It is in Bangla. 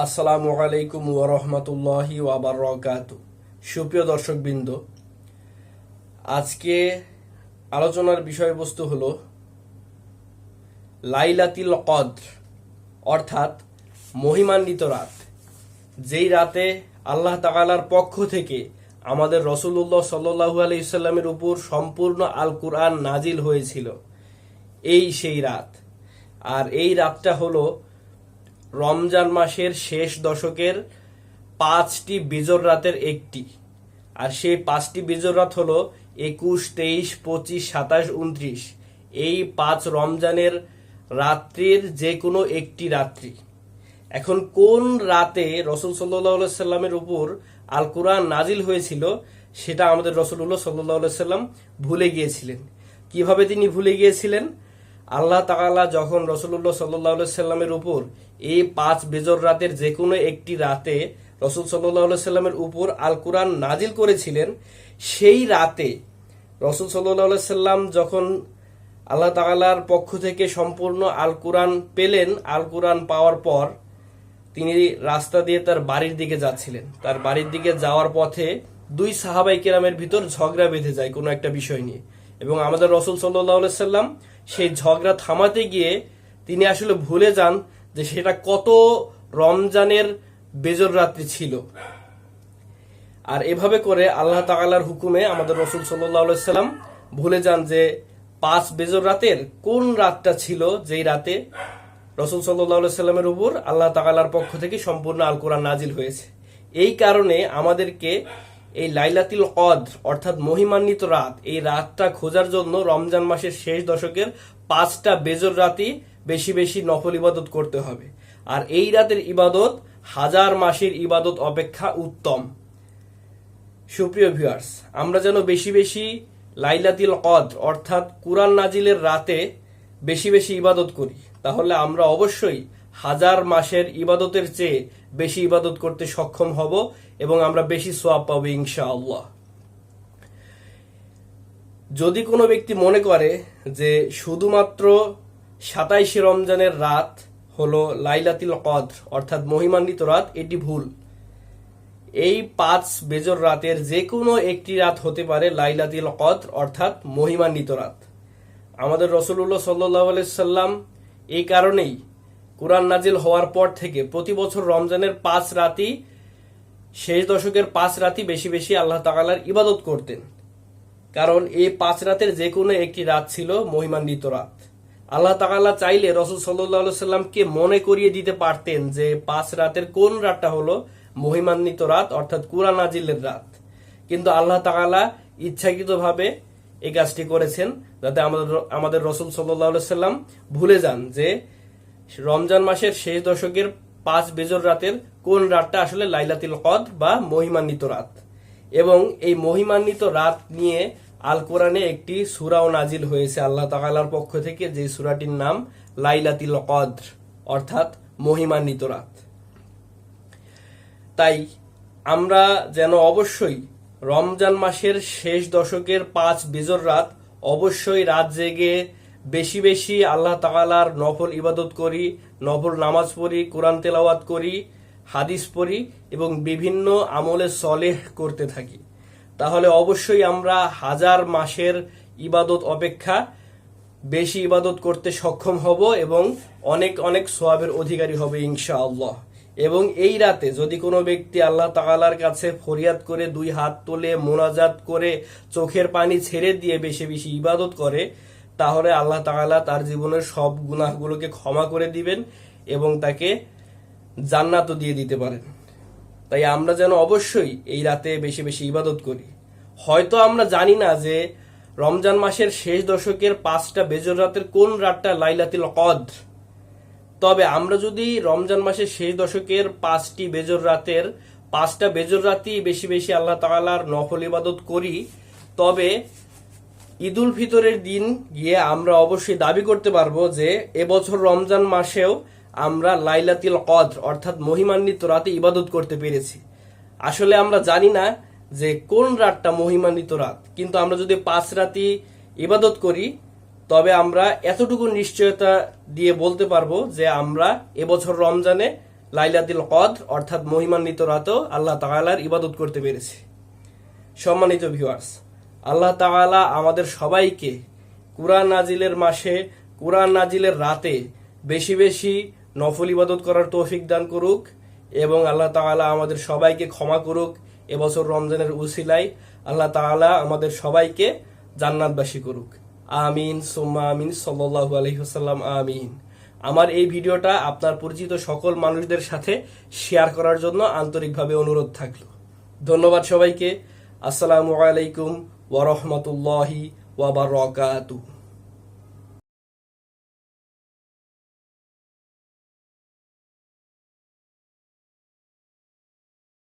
আসসালামু আলাইকুম ওরহমতুল্লাহি ওয়াবারকাত সুপ্রিয় দর্শকবৃন্দ, আজকে আলোচনার বিষয়বস্তু হলো লাইলাতিল কদ্র, অর্থাৎ মহিমান্বিত রাত। যেই রাতে আল্লাহ তাআলার পক্ষ থেকে আমাদের রসুল্লাহ সাল্লু আলাইসাল্লামের উপর সম্পূর্ণ আল কুরআন নাজিল হয়েছিল, এই সেই রাত। আর এই রাতটা হলো রমজান মাসের শেষ দশকের পাঁচটি বিজর রাতের একটি। আর সেই পাঁচটি বিজর রাত হলো একুশ, তেইশ, পঁচিশ, সাতাশ, উনত্রিশ। এই পাঁচ রমজানের রাত্রির যে কোনো একটি রাত্রি। এখন কোন রাতে রসুল সাল্লাহ সাল্লামের উপর আল কোরআন নাজিল হয়েছিল, সেটা আমাদের রসুল্লাহ সাল্লাহ সাল্লাম ভুলে গিয়েছিলেন। কীভাবে তিনি ভুলে গিয়েছিলেন? আল্লাহ তাআলা যখন রসুল্লাহ সাল্লাহ সাল্লামের উপর এই পাঁচ বেজর রাতের যে কোনো একটি রাতে রসুল সাল্লাহ সাল্লামের উপর আল কোরআন নাজিল করেছিলেন, সেই রাতে রসুল সাল্লাহ সাল্লাম যখন আল্লাহ তাআলার পক্ষ থেকে সম্পূর্ণ আল কোরআন পেলেন আল কোরআন পাওয়ার পর তিনি রাস্তা দিয়ে তার বাড়ির দিকে যাচ্ছিলেন। তার বাড়ির দিকে যাওয়ার পথে দুই সাহাবাই কেরামের ভিতর ঝগড়া বেঁধে যায় কোনো একটা বিষয় নিয়ে। এবং আমাদের রসুল সাল্লাহ সাল্লাম সেই ঝগড়া থামাতে গিয়ে তিনি আসলে ভুলে যান যে সেটা কত রমজানের বেজর রাত্রি ছিল। আর এভাবে করে আল্লাহ তাআলার হুকুমে আমাদের রসুল সাল্লাম ভুলে যান যে পাঁচ বেজর রাতের কোন রাতটা ছিল যেই রাতে রসুল সাল্লামের উপর আল্লাহ তাআলার পক্ষ থেকে সম্পূর্ণ আল কোরআন নাজিল হয়েছে। এই কারণে আমাদেরকে এই লাইলাতিল কদ অর্থাৎ মহিমান্বিত রাত, এই রাতটা খোঁজার জন্য রমজান মাসের শেষ দশকের পাঁচটা বেজর রাতই বেশি বেশি নফল ইবাদত করতে হবে। আর এই রাতের ইবাদত, হাজার মাসের ইবাদত অপেক্ষা উত্তম। সুপ্রিয় ভিউয়ার্স আমরা যেন বেশি বেশি লাইলাতিল কদ অর্থাৎ কুরআন নাজিলের রাতে বেশি বেশি ইবাদত করি, তাহলে আমরা অবশ্যই হাজার মাসের ইবাদতের চেয়ে বেশি ইবাদত করতে সক্ষম হব এবং আমরা বেশি সোয়াব পাবো ইনশাআল্লাহ। যদি কোনো ব্যক্তি মনে করে যে শুধুমাত্র সাতাইশে রমজানের রাত হলো লাইলাতিল কদ্র, অর্থাৎ মহিমান্বিত রাত, এটি ভুল। এই পাঁচ বেজর রাতের যে কোনো একটি রাত হতে পারে লাইলাতিল কদ্র, অর্থাৎ মহিমান্বিত রাত। আমাদের রসুল্লাহ সাল্লাহ সাল্লাম এই কারণেই কোরআন নাজিল হওয়ার পর থেকে প্রতি বছর রমজানের পাঁচ রাতি শেষ দশকের পাঁচ রাতি বেশি বেশি আল্লাহ তাআলার ইবাদত করতেন। কারণ এই পাঁচ রাতের যে কোনো একটি রাত ছিল মহিমান্বিত রাত। আল্লাহ তাআলা চাইলে রসুল সাল্লাহ সাল্লামকে মনে করিয়ে দিতে পারতেন যে পাঁচ রাতের কোন রাতটা হলো মহিমান্বিত রাত, অর্থাৎ কুরআন নাজিলের রাত। কিন্তু আল্লাহ তাআলা ইচ্ছাকৃতভাবে এই কাজটি করেছেন যাতে আমাদের আমাদের রসুল সাল্লাহ সাল্লাম ভুলে যান যে রমজান মাসের শেষ দশকের পাঁচ বেজর রাতের কোন রাতটা আসলে লাইলাতিল কদ বা মহিমান্বিত রাত? এবং এই মহিমান্বিত রাত নিয়ে আল কোরআনে একটি সুরাও নাজিল হয়েছে আল্লাহ তাকালার পক্ষ থেকে, যে সুরাটির নাম লাইলাতিল কদ্র, অর্থাৎ মহিমান্বিত রাত। তাই আমরা যেন অবশ্যই রমজান মাসের শেষ দশকের পাঁচ বেজর রাত অবশ্যই রাত জেগে বেশি বেশি আল্লাহ তাআলার নফল ইবাদত করি, নফল নামাজ পড়ি, কোরআন তেলাওয়াত করি, হাদিস পড়ি এবং বিভিন্ন আমলে সলেহ করতে থাকি। তাহলে অবশ্যই আমরা হাজার মাসের ইবাদত অপেক্ষা বেশি ইবাদত করতে সক্ষম হব এবং অনেক অনেক সোয়াবের অধিকারী হবে ইনশাআল্লাহ। এবং এই রাতে যদি কোনো ব্যক্তি আল্লাহ তাআলার কাছে ফরিয়াদ করে দুই হাত তুলে মোনাজাত করে চোখের পানি ছেড়ে দিয়ে বেশি বেশি ইবাদত করে তাহলে আল্লাহ তাআলা তার জীবনের সব গুনাহগুলোকে ক্ষমা করে দিবেন এবং তাকে জান্নাতও দিয়ে দিতে পারেন। তাই আমরা যেন অবশ্যই এই রাতে বেশি বেশি ইবাদত করি। হয়তো আমরা জানি না যে রমজান মাসের শেষ দশকের পাঁচটা বেজর রাতের কোন রাতটা লাইলাতিল কদ তবে আমরা যদি রমজান মাসের শেষ দশকের পাঁচটি বেজর রাতের পাঁচটা বেজর রাতই বেশি বেশি আল্লাহ তাআলার নফল ইবাদত করি, তবে ঈদুল ফিতরের দিন গিয়ে আমরা অবশ্যই দাবি করতে পারব যে এবছর রমজান মাসেও আমরা লাইলাতিল কদ্র, অর্থাৎ মহিমান্বিত রাতে ইবাদত করতে পেরেছি। আসলে আমরা জানি না যে কোন রাতটা মহিমান্বিত রাত, কিন্তু আমরা যদি পাঁচ রাতি ইবাদত করি, তবে আমরা এতটুকু নিশ্চয়তা দিয়ে বলতে পারব যে আমরা এবছর রমজানে লাইলাতিল কদ অর্থাৎ মহিমান্বিত রাতও আল্লাহ তাআলার ইবাদত করতে পেরেছি। সম্মানিত ভিউয়ার্স আল্লাহ তাআলা আমাদের সবাইকে কুরআন নাজিলের মাসে, কুরআন নাজিলের রাতে বেশি বেশি নফল ইবাদত করার তৌফিক দান করুক এবং আল্লাহ তাআলা আমাদের সবাইকে ক্ষমা করুক এবছর রমজানের উসিলাই আল্লাহ তাআলা আমাদের সবাইকে জান্নাতবাসী করুক। আমিন, সুম্মা আমিন, সাল্লাল্লাহু আলাইহি ওয়াসাল্লাম, আমিন। আমার এই ভিডিওটা আপনার পরিচিত সকল মানুষদের সাথে শেয়ার করার জন্য আন্তরিকভাবে অনুরোধ থাকল। ধন্যবাদ সবাইকে। আসসালামু আলাইকুম ওয়া ওয়াবারকাতু